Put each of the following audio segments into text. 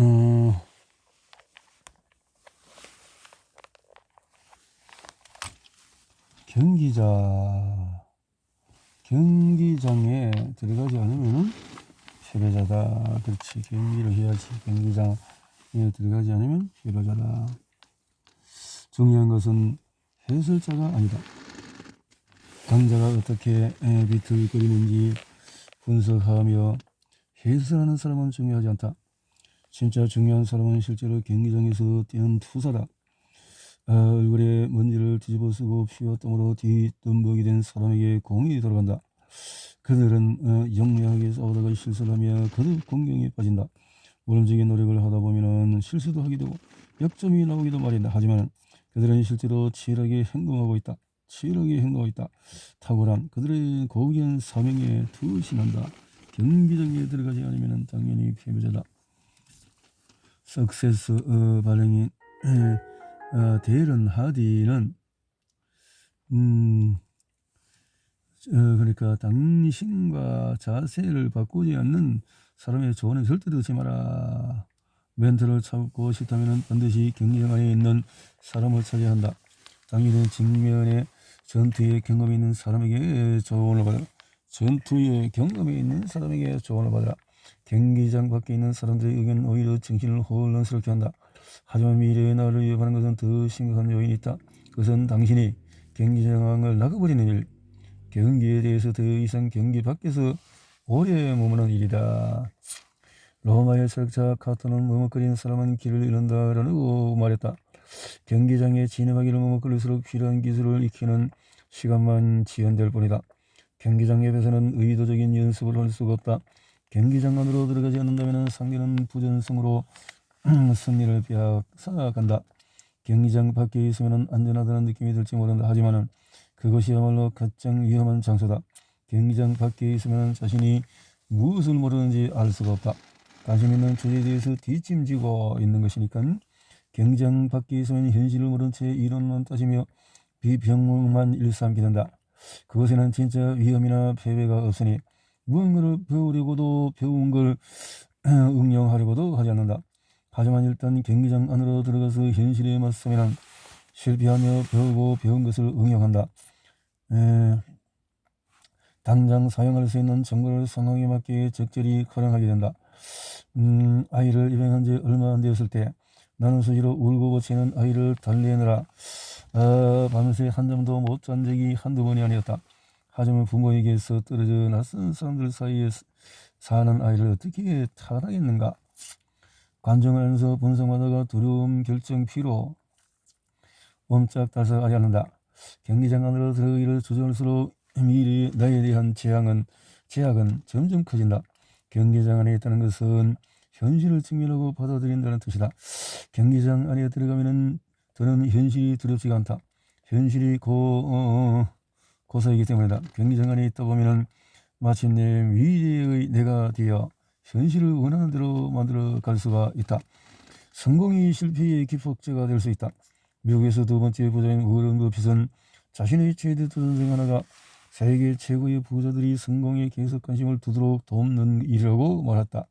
어, 경기자 경기장에 들어가지 않으면은 패배자다. 그렇지. 경기를 해야지. 경기장에 들어가지 않으면 패배자다. 중요한 것은 해설자가 아니다. 강자가 어떻게 에, 비틀거리는지 분석하며 해설하는 사람은 중요하지 않다. 진짜 중요한 사람은 실제로 경기장에서 뛰는 투사다. 아, 얼굴에 먼지를 뒤집어 쓰고 피와 땀으로 뒤뜸벅이 된 사람에게 공이 돌아간다. 그들은 어, 영리하게 싸우다가 실수를 하며 거듭 공경에 빠진다. 모름지기 노력을 하다 보면은 실수도 하게 되고 역점이 나오기도 마련이다. 하지만 그들은 실제로 치열하게 행동하고 있다. 치열하게 행동하고 있다. 탁월한 그들의 고귀한 사명에 투신한다. 경기장에 들어가지 않으면 당연히 패배자다. 석세스 어, 발행인 에, 어, 데런 하디는 음, 어, 그러니까 당신과 자세를 바꾸지 않는 사람의 조언에 절대 듣지 마라. 멘트를 찾고 싶다면 반드시 안에 있는 사람을 찾아야 한다. 당일의 직면에 전투의 경험이 있는 사람에게 조언을 받아라. 전투의 경험이 있는 사람에게 조언을 받아라. 경기장 밖에 있는 사람들의 의견은 오히려 정신을 혼란스럽게 한다. 하지만 미래의 나를 위협하는 것은 더 심각한 요인이 있다. 그것은 당신이 경기장을 나가버리는 일, 경기에 대해서 더 이상 경기 밖에서 오래 머무는 일이다. 로마의 철학자 카토는 머뭇거리는 사람은 길을 잃는다라고 말했다. 경기장에 진입하기를 머뭇거릴수록 필요한 기술을 익히는 시간만 지연될 뿐이다. 경기장 옆에서는 의도적인 연습을 할 수가 없다. 경기장 안으로 들어가지 않는다면 상대는 부전승으로 승리를 빼앗아간다. 경기장 밖에 있으면 안전하다는 느낌이 들지 모른다. 하지만 그것이야말로 가장 위험한 장소다. 경기장 밖에 있으면 자신이 무엇을 모르는지 알 수가 없다. 관심 있는 주제에 대해서 뒷짐지고 있는 것이니까 경기장 밖에 있으면 현실을 모른 채 이론만 따지며 비평만 일삼게 된다. 그것에는 진짜 위험이나 패배가 없으니 무언가를 배우려고도 배운 걸 응용하려고도 하지 않는다. 하지만 일단 경기장 안으로 들어가서 현실에 맞서면 실패하며 배우고 배운 것을 응용한다. 에, 당장 사용할 수 있는 정보를 상황에 맞게 적절히 활용하게 된다. 음, 아이를 입양한 지 얼마 안 되었을 때 나는 수시로 울고 고치는 아이를 달래느라 아, 밤새 한 점도 못 잔 적이 한두 번이 아니었다. 하지만 부모에게서 떨어져 낯선 사람들 사이에 사는 아이를 어떻게 타락했는가? 관정을 하면서 분석하다가 두려움, 결정, 피로 옴짝달싹하지 않는다. 경기장 안으로 들어가기를 주저할수록 미리 나에 대한 재앙은 제약은 점점 커진다. 경기장 안에 있다는 것은 현실을 직면하고 받아들인다는 뜻이다. 경기장 안에 들어가면은 저는 현실이 두렵지가 않다. 현실이 고, 어, 어, 고사이기 때문이다. 경기장 안에 있다 보면은 마침내 미래의 내가 되어 현실을 원하는 대로 만들어 갈 수가 있다. 성공이 실패의 기폭제가 될 수 있다. 미국에서 두 번째 부자인 워런 버핏은 자신의 최대 도전 중 하나가 세계 최고의 부자들이 성공에 계속 관심을 두도록 돕는 일이라고 말했다.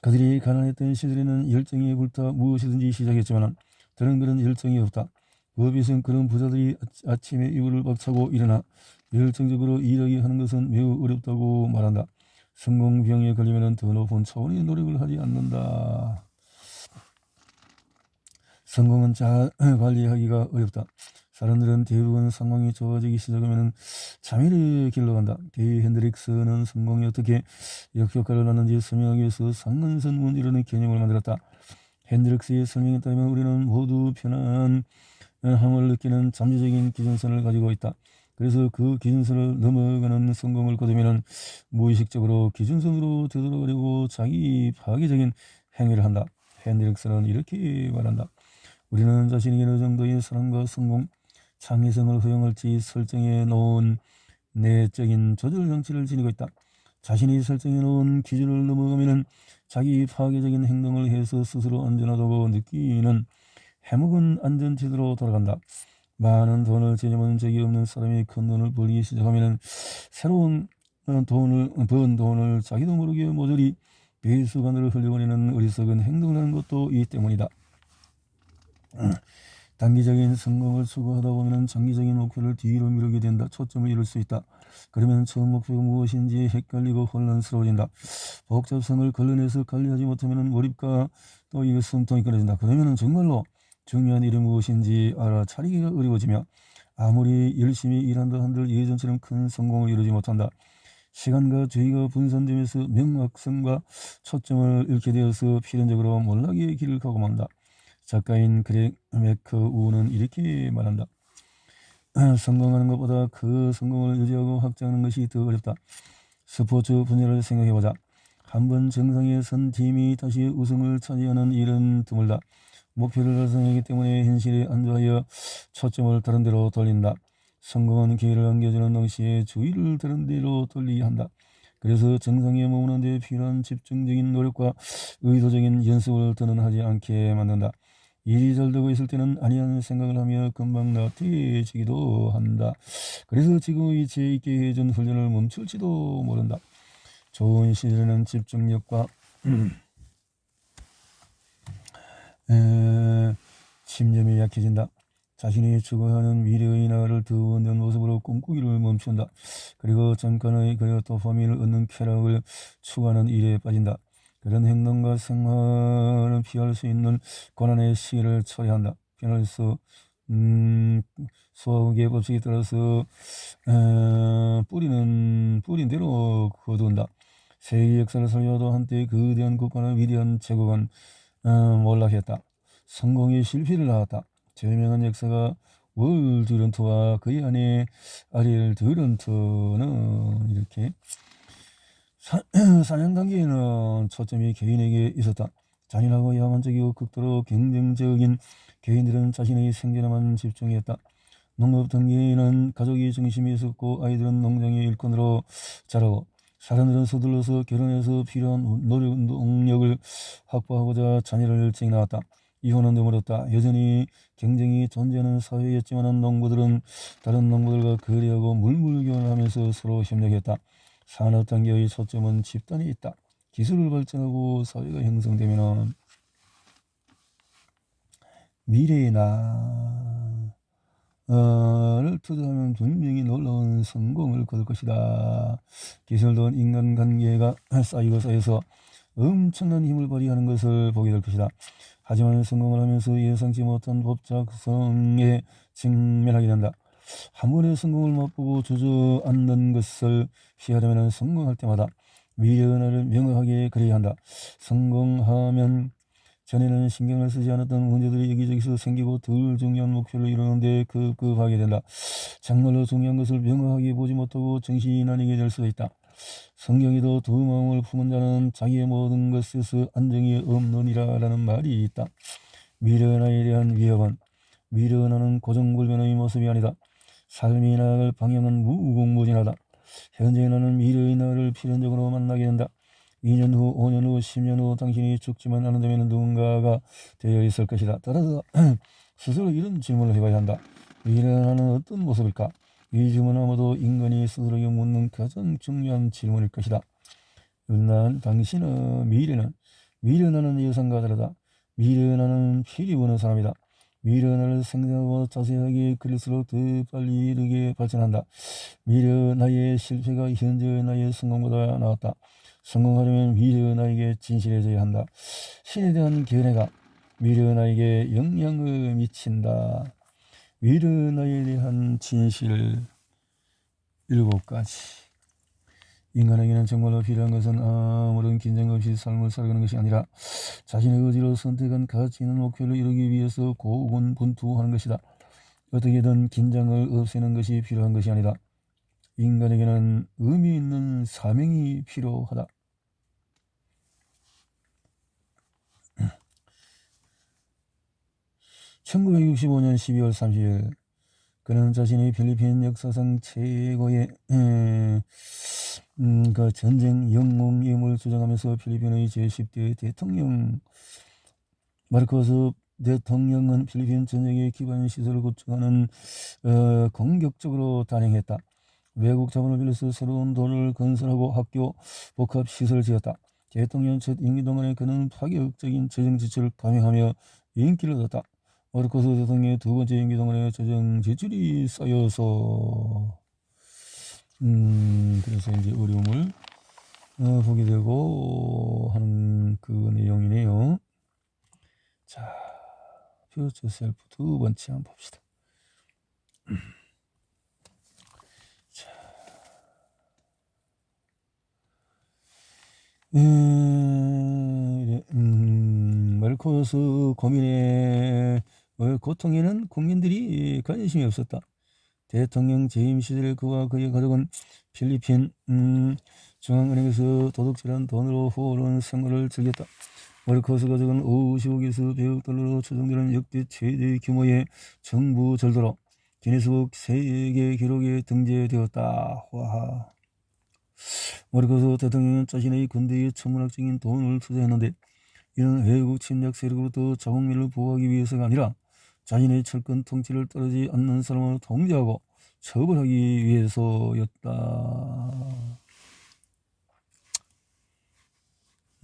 그들이 가난했던 시절에는 열정이 불타 무엇이든지 시작했지만 저는 그런 열정이 없다. 버핏은 그런 부자들이 아침에 이불을 박차고 일어나 열정적으로 일하기 하는 것은 매우 어렵다고 말한다. 성공병에 걸리면 더 높은 차원의 노력을 하지 않는다. 성공은 잘 관리하기가 어렵다. 사람들은 대부분 상황이 좋아지기 시작하면 자멸의 길로 간다. 데이 핸드릭스는 성공이 어떻게 역효과를 하는지 설명하기 위해서 상근선 문이라는 개념을 만들었다. 핸드릭스의 설명에 따르면 우리는 모두 편안한 함을 느끼는 잠재적인 기준선을 가지고 있다. 그래서 그 기준선을 넘어가는 성공을 거두면 무의식적으로 기준선으로 되돌아가려고 자기 파괴적인 행위를 한다. 핸드릭스는 이렇게 말한다. 우리는 자신에게 어느 정도의 사랑과 성공, 창의성을 허용할지 설정해 놓은 내적인 조절 장치를 지니고 있다. 자신이 설정해 놓은 기준을 넘어가면 자기 파괴적인 행동을 해서 스스로 안전하다고 느끼는 해묵은 안전지대로 돌아간다. 많은 돈을 지니면 적이 없는 사람이 큰 돈을 벌기 시작하면 새로운 돈을 번 돈을 자기도 모르게 모조리 배수관으로 흘려보내는 어리석은 행동을 하는 것도 이 때문이다. 단기적인 성공을 추구하다 보면 장기적인 목표를 뒤로 미루게 된다. 초점을 잃을 수 있다. 그러면 처음 목표가 무엇인지 헷갈리고 혼란스러워진다. 복잡성을 걸러내서 관리하지 못하면 몰입과 또 이게 숨통이 끊어진다. 그러면 정말로 중요한 일이 무엇인지 알아차리기가 어려워지며 아무리 열심히 일한다 한들 예전처럼 큰 성공을 이루지 못한다. 시간과 주의가 분산되면서 명확성과 초점을 잃게 되어서 필연적으로 몰락의 길을 가고 만다. 작가인 그렉 맥크 우는 이렇게 말한다. 성공하는 것보다 그 성공을 유지하고 확장하는 것이 더 어렵다. 스포츠 분야를 생각해보자. 한 번 정상에 선 팀이 다시 우승을 차지하는 일은 드물다. 목표를 달성하기 때문에 현실에 안주하여 초점을 다른 데로 돌린다. 성공은 기회를 안겨주는 동시에 주의를 다른 데로 돌리야 한다. 그래서 정상에 머무는 데 필요한 집중적인 노력과 의도적인 연습을 더는 하지 않게 만든다. 일이 잘 되고 있을 때는 아니하는 생각을 하며 금방 나태해지기도 한다. 그래서 지금의 재있게 해준 훈련을 멈출지도 모른다. 좋은 시절에는 집중력과 에, 심념이 약해진다. 자신이 추구하는 미래의 나를 더 원된 모습으로 꿈꾸기를 멈춘다. 그리고 잠깐의 그리고 도파민을 얻는 쾌락을 추구하는 일에 빠진다. 그런 행동과 생활을 피할 수 있는 고난의 시기를 처리한다. 피할 수, 음, 소화의 법칙에 따라서, 에, 뿌리는, 뿌린 대로 거둔다. 세계 역사를 살려도 한때 거대한 국가나 위대한 제국은, 어, 몰락했다. 성공의 실패를 낳았다. 저명한 역사가 월 드 런트와 그의 아내 아리엘 드런트는 이렇게 사, 사냥 단계에는 초점이 개인에게 있었다. 잔인하고 야만적이고 극도로 경쟁적인 개인들은 자신의 생존에만 집중했다. 농업 단계에는 가족이 중심이 있었고 아이들은 농장의 일꾼으로 자라고 사람들은 서둘러서 결혼해서 필요한 노력, 능력을 확보하고자 자녀를 일찍 낳았다. 이혼은 되물었다. 여전히 경쟁이 존재하는 사회였지만 농부들은 다른 농부들과 거래하고 물물교환하면서 서로 협력했다. 산업 단계의 초점은 집단에 있다. 기술을 발전하고 사회가 형성되면 미래의 나 를 투자하면 분명히 놀라운 성공을 거둘 것이다. 기술도 인간관계가 쌓이고 쌓여서 엄청난 힘을 발휘하는 것을 보게 될 것이다. 하지만 성공을 하면서 예상치 못한 법작성에 직면하게 된다. 한 번의 성공을 맛보고 주저앉는 것을 피하려면 성공할 때마다 미련을 명확하게 그려야 한다. 성공하면 전에는 신경을 쓰지 않았던 문제들이 여기저기서 생기고 덜 중요한 목표를 이루는데 급급하게 된다. 정말로 중요한 것을 명확하게 보지 못하고 정신이 나뉘게 될 수도 있다. 성경에도 두 마음을 품은 자는 자기의 모든 것에서 안정이 없느니라 라는 말이 있다. 미련에 대한 위협은 미련하는 고정불변의 모습이 아니다. 삶이 나아갈 방향은 무궁무진하다. 현재 나는 미래의 나를 필연적으로 만나게 된다. 2년 후, 5년 후, 10년 후 당신이 죽지만 않는다면 누군가가 되어 있을 것이다. 따라서 스스로 이런 질문을 해봐야 한다. 미래는 어떤 모습일까? 이 질문은 아마도 인간이 스스로에게 묻는 가장 중요한 질문일 것이다. 난 당신의 미래는 미련하는 여성과 다르다. 미련하는 필이 보는 사람이다. 미련을 생각하고 자세하게 그릴수록 더 빨리 이르게 발전한다. 미래 나의 실패가 현재 나의 성공보다 나았다. 성공하려면 미래 나에게 진실해져야 한다. 신에 대한 견해가 미래 나에게 영향을 미친다. 미래 나에 대한 진실 일곱 가지. 인간에게는 정말로 필요한 것은 아무런 긴장 없이 삶을 살아가는 것이 아니라 자신의 의지로 선택한 가치 있는 목표를 이루기 위해서 고군분투하는 것이다. 어떻게든 긴장을 없애는 것이 필요한 것이 아니다. 인간에게는 의미 있는 사명이 필요하다. (1965년 12월 30일) 그는 자신의 필리핀 역사상 최고의 에, 음, 그 전쟁 영웅임을 주장하면서 필리핀의 제10대 대통령 마르코스 대통령은 필리핀 전역의 기반 시설을 구축하는 어, 공격적으로 단행했다. 외국 자본을 빌려서 새로운 도를 건설하고 학교, 복합 시설을 지었다. 대통령 첫 임기 동안에 그는 파격적인 재정 지출을 감행하며 인기를 얻었다. 마르코스 대통령의 두 번째 임기 동안에 재정 지출이 쌓여서 음 그래서 이제 어려움을 어, 보게 되고 하는 그 내용이네요. 자, 퓨처 셀프 두 번째 한번 봅시다. 자, 음, 음, 마르코스 고민의 어, 고통에는 국민들이 관심이 없었다. 대통령 재임 시절에 그와 그의 가족은 필리핀 음, 중앙은행에서 도둑질한 돈으로 후오른 생활을 즐겼다. 마르코스 가족은 55개에서 100억 달러로 추정되는 역대 최대 규모의 정부 절도로 기네스북 세계 기록에 등재되었다. 와. 마르코스 대통령은 자신의 군대에 천문학적인 돈을 투자했는데 이는 외국 침략 세력으로부터 자국민을 보호하기 위해서가 아니라 자신의 철권 통치를 따르지 않는 사람을 통제하고 처벌하기 위해서였다.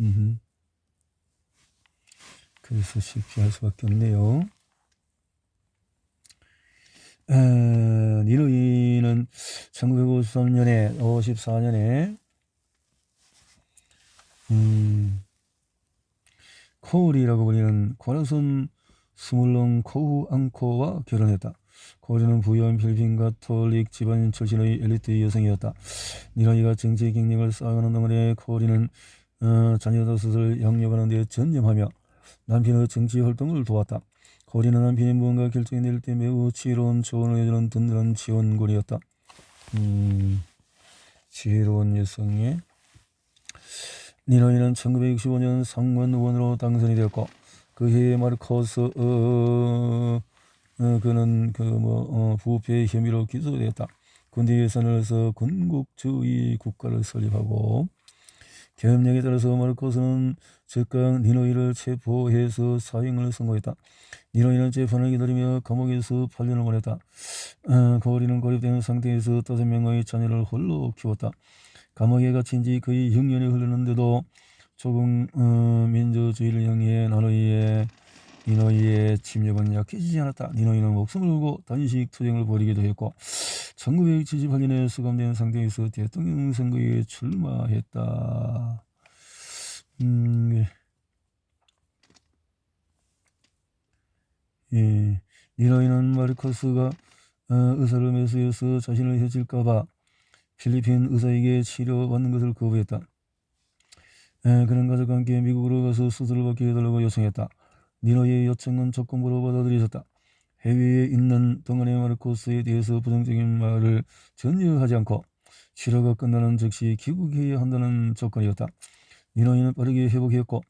음흠. 그래서 실패할 수밖에 없네요. 에, 니누이는 1953년에 54년에 음, 코울이라고 불리는 코라손 스물롱 코후 앙코와 결혼했다. 코울이는 부유한 필리핀 가톨릭 집안 출신의 엘리트 여성이었다. 니누이가 정치 경력을 쌓아가는 동안에 코울이는 어, 자녀 다섯을 양육하는 데 전념하며 남편의 정치 활동을 도왔다. 거리는 남편이 무언가 결정이 낼 때 매우 지혜로운 조언을 해주는 든든한 지원군이었다. 음, 지혜로운 여성의 니노이는 1965년 상원 의원으로 당선이 되었고 그 해에 마르코스 어, 어, 그는 그뭐 어, 부패 혐의로 기소되었다. 군대 예산을 해서 군국주의 국가를 설립하고 계엄령에 따라서 마르코스는 즉각 니노이를 체포해서 사형을 선고했다. 니노이는 재판을 기다리며 감옥에서 8년을 보냈다. 어, 거리는 고립된 상태에서 다섯 명의 자녀를 홀로 키웠다. 감옥에 갇힌 지 거의 6년이 흘렀는데도 조금 어, 민주주의를 향해 나노이의 니노이의 침략은 약해지지 않았다. 니노이는 목숨을 걸고 단식 투쟁을 벌이기도 했고 1978년에 수감된 상태에서 대통령 선거에 출마했다. 음, 예, 니노이는 마르코스가 어, 의사를 매수해서 자신을 해칠까봐 필리핀 의사에게 치료받는 것을 거부했다. 에, 그는 가족과 함께 미국으로 가서 수술을 받게 해달라고 요청했다. 니노의 요청은 조건부로 받아들여졌다. 해외에 있는 동안의 마르코스에 대해서 부정적인 말을 전혀 하지 않고 치료가 끝나는 즉시 귀국해야 한다는 조건이었다. 니노이는 빠르게 회복했고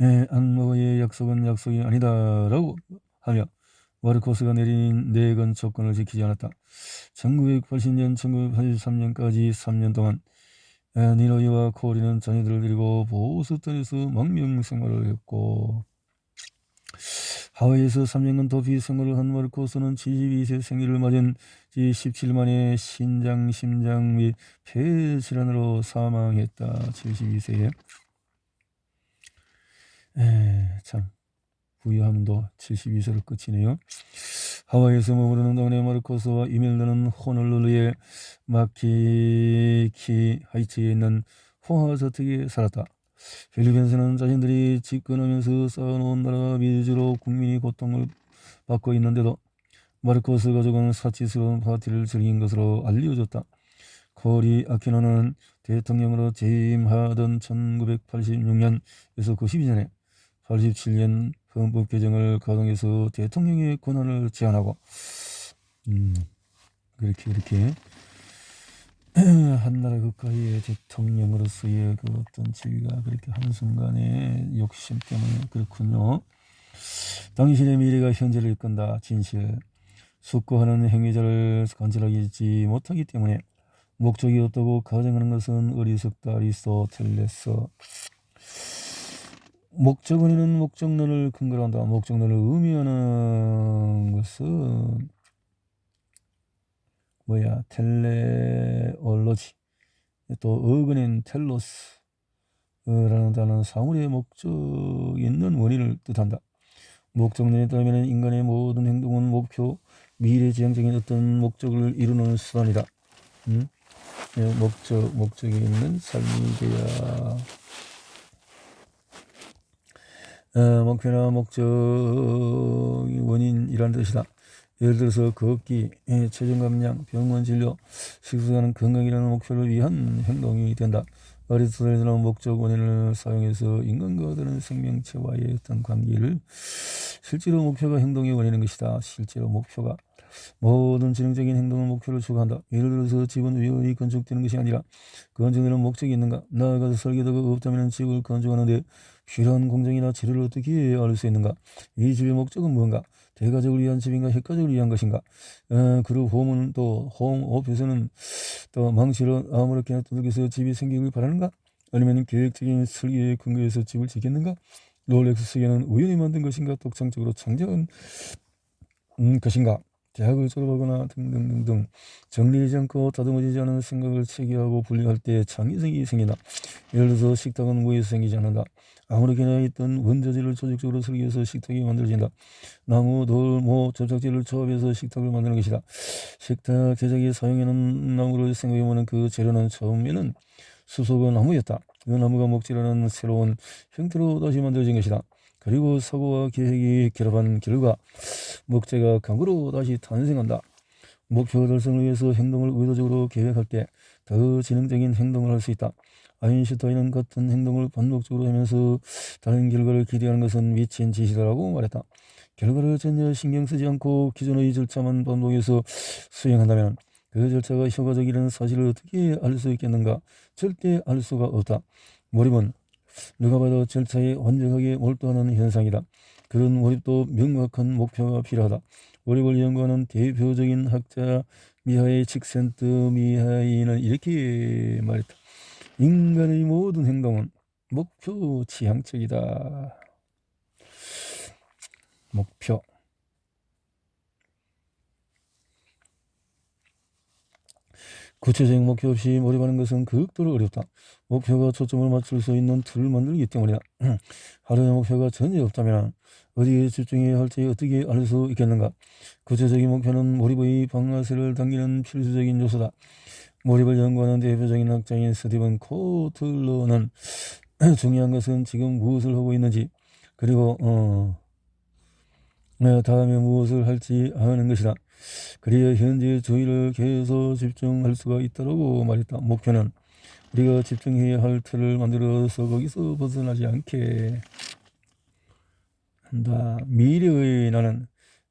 에, 안모의 약속은 약속이 아니다라고 하며 마르코스가 내린 네건 조건을 지키지 않았다. 1980년, 1983년까지 3년 동안 니노이와 코리는 자녀들을 데리고 보스턴에서 망명 생활을 했고 하와이에서 3년간 도피 생활을 한 마르코스는 72세 생일을 맞은 지 17만의 신장, 심장 및 폐 질환으로 사망했다. 72세에. 에, 참 부유함도 72세로 끝이네요. 하와이에서 머무르는 동네 마르코스와 이멜다는 호놀룰루의 마키키 하이츠에 있는 호화저택에 살았다. 필리핀에서는 자신들이 집권하면서 쌓아놓은 나라 위주로 국민이 고통을 받고 있는데도 마르코스 가족은 사치스러운 파티를 즐긴 것으로 알려졌다. 코리 아키노는 대통령으로 재임하던 1986년에서 그 12년에 87년 헌법 개정을 가동해서 대통령의 권한을 제한하고 음, 그렇게 그렇게 한나라 국가의 대통령으로서의 그 어떤 지위가 그렇게 한순간에 욕심 때문에 그렇군요. 당신의 미래가 현재를 이끈다. 진실. 숙고하는 행위자를 간절하게 못하기 때문에 목적이 없다고 가정하는 것은 어리석다. 아리스토텔레스. 목적은이는 목적론을 근거로 한다. 목적론을 의미하는 것은 뭐야 텔레올로지 또 어그닌 텔로스 라는 단어는 사물의 목적 있는 원인을 뜻한다. 목적론에 따르면 인간의 모든 행동은 목표, 미래지향적인 어떤 목적을 이루는 수단이다. 음? 예, 목적, 목적이 있는 삶이 어, 목표나 목적이 원인이라는 뜻이다. 예를 들어서 걷기, 예, 체중 감량, 병원 진료, 식수하는 건강이라는 목표를 위한 행동이 된다. 어리스토텔레스는 목적 원인을 사용해서 인간과 다른 생명체와의 어떤 관계를 실제로 목표가 행동의 원인인 것이다. 실제로 목표가 모든 지능적인 행동은 목표를 추구한다. 예를 들어서 집은 우연히 건축되는 것이 아니라 건축에는 목적이 있는가? 나아가서 설계도가 없다면 집을 건축하는데 필요한 공정이나 재료를 어떻게 알 수 있는가? 이 집의 목적은 무언가? 대가족을 위한 집인가? 핵가족을 위한 것인가? 어, 그리고 홈은 또, 홈 오피스는 또 망치로 아무렇게나 두들겨서 집이 생기길 바라는가? 아니면 계획적인 설계에 근거해서 집을 짓겠는가? 롤렉스 시계는 우연히 만든 것인가? 독창적으로 창조한 음, 것인가? 대학을 졸업하거나 등등등등 정리되지 않고 다듬어지지 않은 생각을 체계하고 분류할 때 창의성이 생긴다. 예를 들어서 식탁은 무에서 생기지 않는다. 아무렇게나 있던 원자재를 조직적으로 설계해서 식탁이 만들어진다. 나무, 돌, 모, 접착제를 조합해서 식탁을 만드는 것이다. 식탁 제작에 사용하는 나무를 생각해보면 그 재료는 처음에는 수소가 나무였다. 그 나무가 목재라는 새로운 형태로 다시 만들어진 것이다. 그리고 사고와 계획이 결합한 결과 목재가 강으로 다시 탄생한다. 목표 달성을 위해서 행동을 의도적으로 계획할 때 더 지능적인 행동을 할 수 있다. 아인슈타인은 같은 행동을 반복적으로 하면서 다른 결과를 기대하는 것은 미친 짓이다라고 말했다. 결과를 전혀 신경 쓰지 않고 기존의 절차만 반복해서 수행한다면 그 절차가 효과적이라는 사실을 어떻게 알 수 있겠는가? 절대 알 수가 없다. 몰입은 누가 봐도 절차에 완벽하게 몰두하는 현상이다. 그런 몰입도 명확한 목표가 필요하다. 몰입을 연구하는 대표적인 학자 미하이 칙센트 미하이는 이렇게 말했다. 인간의 모든 행동은 목표 지향적이다. 목표. 구체적인 목표 없이 몰입하는 것은 극도로 어렵다. 목표가 초점을 맞출 수 있는 툴을 만들기 때문이다. 하루의 목표가 전혀 없다면 어디에 집중해야 할지 어떻게 알 수 있겠는가? 구체적인 목표는 몰입의 방아쇠를 당기는 필수적인 요소다. 몰입을 연구하는 대표적인 학자인 스티븐 코틀러는 중요한 것은 지금 무엇을 하고 있는지 그리고 어, 어 다음에 무엇을 할지 아는 것이다. 그래야 현재 주의를 계속 집중할 수가 있다고 말했다. 목표는 우리가 집중해야 할 틀을 만들어서 거기서 벗어나지 않게 한다. 미래의 나는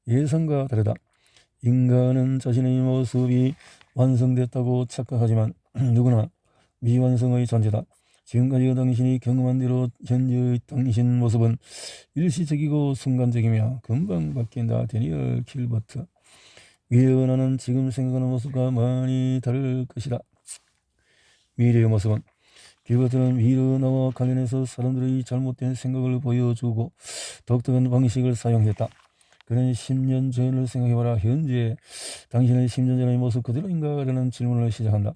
예상과 다르다. 인간은 자신의 모습이 완성됐다고 착각하지만 누구나 미완성의 존재다. 지금까지 당신이 경험한 대로 현재의 당신 모습은 일시적이고 순간적이며 금방 바뀐다. 데니얼 킬버트 미래의 나는 지금 생각하는 모습과 많이 다를 것이다. 미래의 모습은 길버트는 미래의 나와 관련해서 사람들의 잘못된 생각을 보여주고 독특한 방식을 사용했다. 그는 10년 전을 생각해봐라. 현재 당신의 10년 전의 모습 그대로인가? 라는 질문을 시작한다.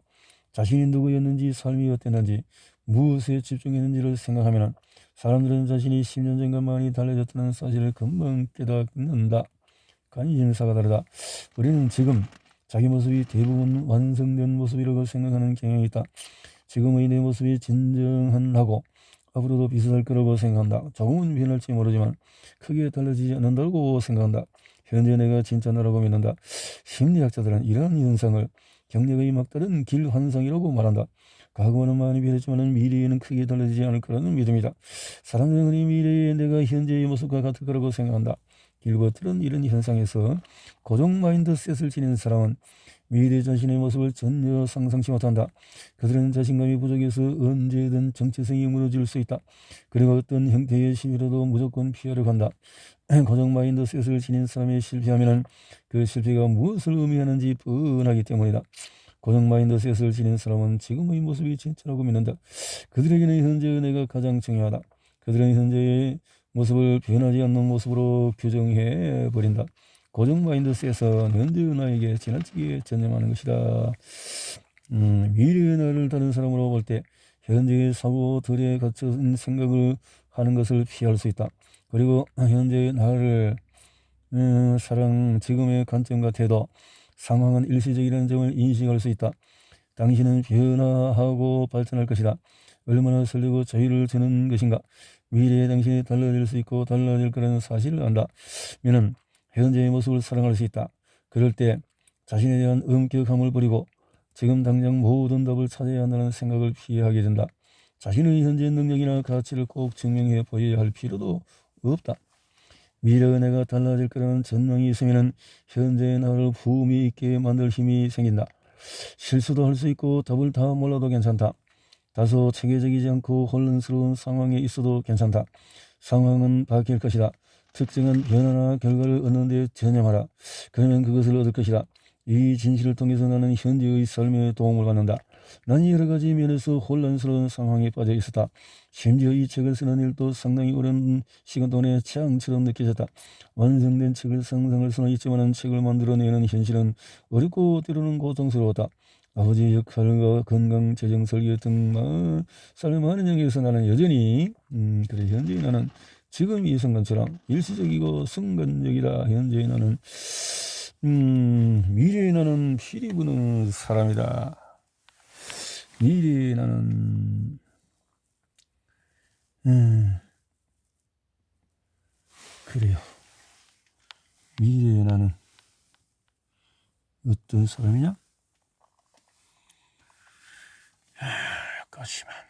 자신이 누구였는지 삶이 어땠는지 무엇에 집중했는지를 생각하면 사람들은 자신이 10년 전과 많이 달라졌다는 사실을 금방 깨닫는다. 관심사가 다르다. 우리는 지금 자기 모습이 대부분 완성된 모습이라고 생각하는 경향이 있다. 지금의 내 모습이 진정한 하고 앞으로도 비슷할 거라고 생각한다. 조금은 변할지 모르지만 크게 달라지지 않는다고 생각한다. 현재 내가 진짜 나라고 믿는다. 심리학자들은 이러한 현상을 경력의 막다른 길 환상이라고 말한다. 과거는 많이 변했지만 미래에는 크게 달라지지 않을 거라는 믿음이다. 사람들은 이 미래에 내가 현재의 모습과 같을 거라고 생각한다. 길버트는 이런 현상에서 고정 마인드셋을 지닌 사람은 미래 자신의 모습을 전혀 상상치 못한다. 그들은 자신감이 부족해서 언제든 정체성이 무너질 수 있다. 그리고 어떤 형태의 시비라도 무조건 피하려 한다. 고정 마인드 셋을 지닌 사람이 실패하면 그 실패가 무엇을 의미하는지 뻔하기 때문이다. 고정 마인드셋을 지닌 사람은 지금의 모습이 진짜라고 믿는다. 그들에게는 현재의 내가 가장 중요하다. 그들은 현재의 모습을 변하지 않는 모습으로 규정해 버린다. 고정 마인드셋에서 현재의 나에게 지나치게 전념하는 것이다. 음, 미래의 나를 다른 사람으로 볼 때 현재의 사고들에 갇힌 생각을 하는 것을 피할 수 있다. 그리고 현재의 나를 음, 사랑 지금의 관점과 태도 상황은 일시적이라는 점을 인식할 수 있다. 당신은 변화하고 발전할 것이다. 얼마나 설레고 자유를 주는 것인가. 미래의 당신이 달라질 수 있고 달라질 거라는 사실을 안다. 면은 현재의 모습을 사랑할 수 있다. 그럴 때 자신에 대한 엄격함을 버리고 지금 당장 모든 답을 찾아야 한다는 생각을 피하게 된다. 자신의 현재 능력이나 가치를 꼭 증명해 보여야 할 필요도 없다. 미래의 내가 달라질 거라는 전망이 있으면 현재의 나를 품위 있게 만들 힘이 생긴다. 실수도 할 수 있고 답을 다 몰라도 괜찮다. 다소 체계적이지 않고 혼란스러운 상황에 있어도 괜찮다. 상황은 바뀔 것이다. 특정한 변화나 결과를 얻는 데 전념하라. 그러면 그것을 얻을 것이다. 이 진실을 통해서 나는 현재의 삶에 도움을 받는다. 난 여러 가지 면에서 혼란스러운 상황에 빠져 있었다. 심지어 이 책을 쓰는 일도 상당히 오랜 시간 동안에 재앙처럼 느껴졌다. 완성된 책을 상상할 수는 있지만 책을 만들어내는 현실은 어렵고 때로는 고통스러웠다. 아버지의 역할과 건강, 재정, 설계 등 삶의 많은 영역에서 나는 여전히 음, 그래 현재 나는 지금 이 순간처럼 일시적이고 순간적이라 현재 나는 음, 미래에 나는 피리 부는 사람이다. 미래에 나는 음, 그래요. 미래에 나는 어떤 사람이냐? 까지만